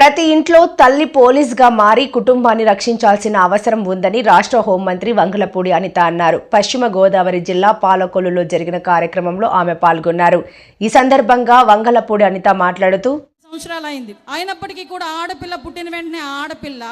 ప్రతి ఇంట్లో తల్లి పోలీస్గా మారి కుటుంబాన్ని రక్షించాల్సిన అవసరం ఉందని రాష్ట్ర హోంమంత్రి వంగలపూడి అనిత అన్నారు. పశ్చిమ గోదావరి జిల్లా పాలకొల్లులో జరిగిన కార్యక్రమంలో ఆమె పాల్గొన్నారు. ఈ సందర్భంగా వంగలపూడి అనిత మాట్లాడుతూ సంవత్సరాలు అయింది అయినప్పటికీ కూడా ఆడపిల్ల పుట్టిన వెంటనే ఆడపిల్ల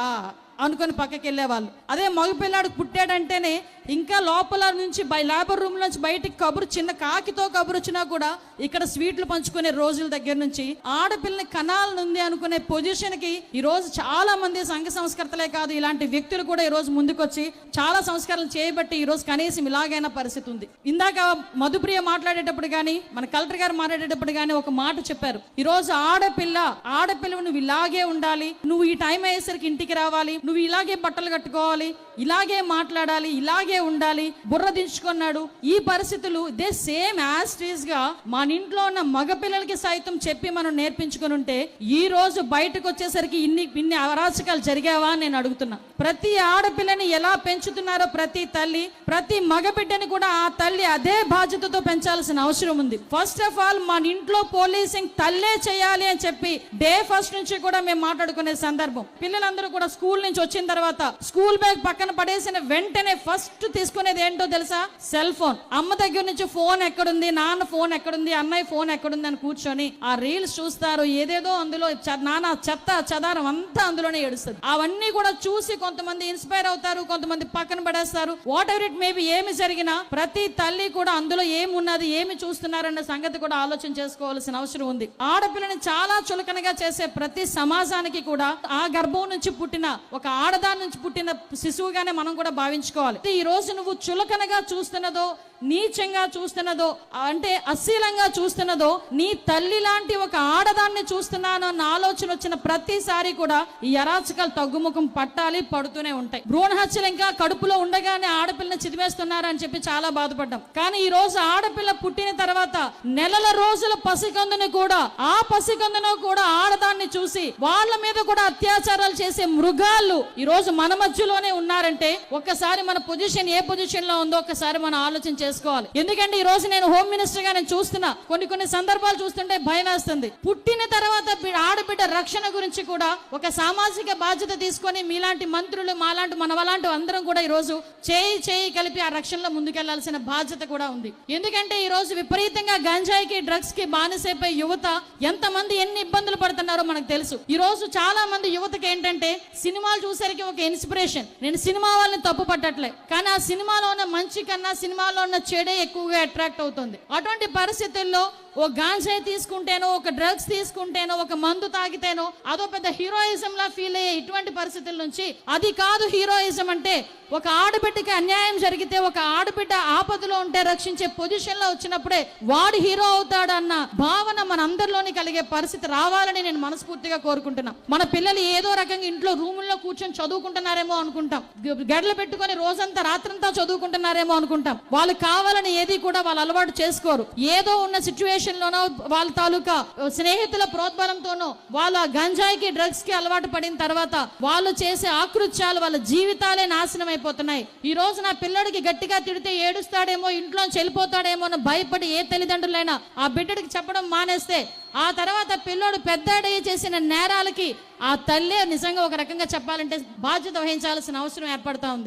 అనుకొని పక్కకి వెళ్ళేవాళ్ళు అదే మగపిల్లాడు పుట్టాడంటేనే ఇంకా లోపల నుంచి బై లేబర్ రూమ్ నుంచి బయటికి కబురు చిన్న కాకితో కబురు వచ్చినా కూడా ఇక్కడ స్వీట్లు పంచుకునే రోజుల దగ్గర నుంచి ఆడపిల్లని కనాలనుంది అనుకునే పొజిషన్కి ఈ రోజు చాలా మంది సంఘ సంస్కర్తలే కాదు ఇలాంటి వ్యక్తులు కూడా ఈ రోజు ముందుకొచ్చి చాలా సంస్కరణలు చేయబట్టి ఈ రోజు కనీసం ఇలాగైన పరిస్థితి ఉంది. ఇందాక మధుప్రియ మాట్లాడేటప్పుడు కానీ మన కలెక్టర్ గారు మాట్లాడేటప్పుడు కానీ ఒక మాట చెప్పారు. ఈ రోజు ఆడపిల్ల ఆడపిల్ల నువ్వు ఇలాగే ఉండాలి నువ్వు ఈ టైం అయ్యేసరికి ఇంటికి రావాలి నువ్వు ఇలాగే బట్టలు కట్టుకోవాలి ఇలాగే మాట్లాడాలి ఇలాగే ఉండాలి బుర్ర దించుకున్నాడు. ఈ పరిస్థితులు దే సేమ్ యాస్టీస్గా మన ఇంట్లో ఉన్న మగ పిల్లలకి సైతం చెప్పి మనం నేర్పించుకుని ఉంటే ఈ రోజు బయటకు వచ్చేసరికి ఇన్ని ఇన్ని అరాచకాలు జరిగావా అని నేను అడుగుతున్నా. ప్రతి ఆడపిల్లని ఎలా పెంచుతున్నారో ప్రతి తల్లి ప్రతి మగబిడ్డని కూడా ఆ తల్లి అదే బాధ్యతతో పెంచాల్సిన అవసరం ఉంది. ఫస్ట్ ఆఫ్ ఆల్ మన ఇంట్లో పోలీసింగ్ తల్లే చేయాలి అని చెప్పి డే ఫస్ట్ నుంచి కూడా మేము మాట్లాడుకునే సందర్భం. పిల్లలందరూ కూడా స్కూల్ నుంచి వచ్చిన తర్వాత స్కూల్ బ్యాగ్ పక్కన పడేసిన వెంటనే ఫస్ట్ తీసుకునేది ఏంటో తెలుసా? Cell phone. అమ్మ దగ్గర నుంచి ఫోన్ ఎక్కడుంది? నాన్న ఫోన్ ఎక్కడుంది? అన్నయ్య ఫోన్ ఎక్కడుంది అని కూర్చొని ఆ రీల్స్ చూస్తారు. ఏదేదో అందులో చ- నానా చెత్త చదారం అంతా అందులోనే ఏడుస్తుంది. అవన్నీ కూడా చూసి కొంతమంది ఇన్స్పైర్ అవుతారు కొంతమంది పక్కన పడేస్తారు. వాట్ ఎవర్ ఇట్ మేబీ ఏమి జరిగినా ప్రతి తల్లి కూడా అందులో ఏమున్నది ఏమి చూస్తున్నారన్న సంగతి కూడా ఆలోచన చేసుకోవాల్సిన అవసరం ఉంది. ఆడపిల్లని చాలా చులకనగా చేసే ప్రతి సమాజానికి కూడా ఆ గర్భం నుంచి పుట్టిన ఒక ఆడదాని నుంచి పుట్టిన శిశువుగానే మనం కూడా భావించుకోవాలి. ఈ రోజు నువ్వు చులకనగా చూస్తున్నదో నీచంగా చూస్తున్నదో అంటే అశీలంగా చూస్తున్నదో నీ తల్లి లాంటి ఒక ఆడదాన్ని చూస్తున్నాను అన్న ఆలోచన వచ్చిన ప్రతిసారి కూడా ఈ అరాచకాలు తగ్గుముఖం పట్టాలి పడుతూనే ఉంటాయి. భ్రూణహత్యలు ఇంకా కడుపులో ఉండగానే ఆడపిల్లని చిదివేస్తున్నారని చెప్పి చాలా బాధపడ్డాం. కానీ ఈ రోజు ఆడపిల్ల పుట్టిన తర్వాత నెలల రోజుల పసికందుని కూడా ఆ పసికందును కూడా ఆడదాన్ని చూసి వాళ్ళ మీద కూడా అత్యాచారాలు చేసే మృగాలు ఈ రోజు మన మధ్యలోనే ఉన్నారంటే ఒక్కసారి మన పొజిషన్ ఏ పొజిషన్లో ఉందో ఒక్కసారి మనం ఆలోచన చేసుకోవాలి. ఎందుకంటే ఈ రోజు నేను హోమ్ మినిస్టర్గా నేను చూస్తున్నా. కొన్ని కొన్ని సందర్భాలు చూస్తుంటే భయం వేస్తుంది పుట్టిన తర్వాత ఆడబిడ్డ రక్షణ గురించి కూడా ఒక సామాజిక బాధ్యత తీసుకొని మీలాంటి మంత్రులు మాలాంటి మనవలాంటి అందరం కూడా ఈ రోజు చేయి చేయి కలిపి ఆ రక్షణలో ముందుకెళ్ళాల్సిన బాధ్యత కూడా ఉంది. ఎందుకంటే ఈ రోజు విపరీతంగా గంజాయికి డ్రగ్స్కి బానిసైపోయి యువత ఎంతమంది ఎన్ని ఇబ్బందులు పడుతున్నారో మనకు తెలుసు. ఈ రోజు చాలా మంది యువతకి ఏంటంటే సినిమాలు చూసరికి ఒక ఇన్స్పిరేషన్. నేను సినిమా వాళ్ళని తప్పు పట్టట్లే కానీ ఆ సినిమాలో ఉన్న మంచి కన్నా సినిమాలో ఉన్న చెడే ఎక్కువగా అట్రాక్ట్ అవుతుంది. అటువంటి పరిస్థితుల్లో ఓ గాంజాయి తీసుకుంటేనో ఒక డ్రగ్స్ తీసుకుంటేనో ఒక మందు తాగితేనో అదో పెద్ద హీరోయిజం లా ఫీల్ అయ్యే ఇటువంటి పరిస్థితుల నుంచి అది కాదు హీరోయిజం అంటే ఒక ఆడబిడ్డకి అన్యాయం జరిగితే ఒక ఆడబిడ్డ ఆపదలో ఉంటే రక్షించే పొజిషన్లో వచ్చినప్పుడే వాడు హీరో అవుతాడు అన్న భావన మన అందరిలోని కలిగే పరిస్థితి రావాలని నేను మనస్ఫూర్తిగా కోరుకుంటున్నా. మన పిల్లలు ఏదో రకంగా ఇంట్లో రూముల్లో కూర్చొని చదువుకుంటున్నారేమో అనుకుంటాం. గ- గడ్డలు పెట్టుకొని రోజంతా రాత్రంతా చదువుకుంటున్నారేమో అనుకుంటాం. వాళ్ళు కావాలని ఏది కూడా వాళ్ళు అలవాటు చేసుకోరు. ఏదో ఉన్న సిచ్యువేషన్ లోనో వాళ్ళ తాలూకా స్నేహితుల ప్రోద్బలంతోనో వాళ్ళు ఆ గంజాయికి డ్రగ్స్కి అలవాటు పడిన తర్వాత వాళ్ళు చేసే ఆకృత్యాలు వాళ్ళ జీవితాలే నాశనం అయిపోతున్నాయి. ఈ రోజు నా పిల్లడికి గట్టిగా తిడితే ఏడుస్తాడేమో ఇంట్లో చెల్లిపోతాడేమో అని భయపడి ఏ తల్లిదండ్రులైనా ఆ బిడ్డడికి చెప్పడం మానేస్తే ఆ తర్వాత పిల్లోడు పెద్దాడయ్య చేసిన నేరాలకి ఆ తల్లే నిజంగా ఒక రకంగా చెప్పాలంటే బాధ్యత వహించాల్సిన అవసరం ఏర్పడతా ఉంది.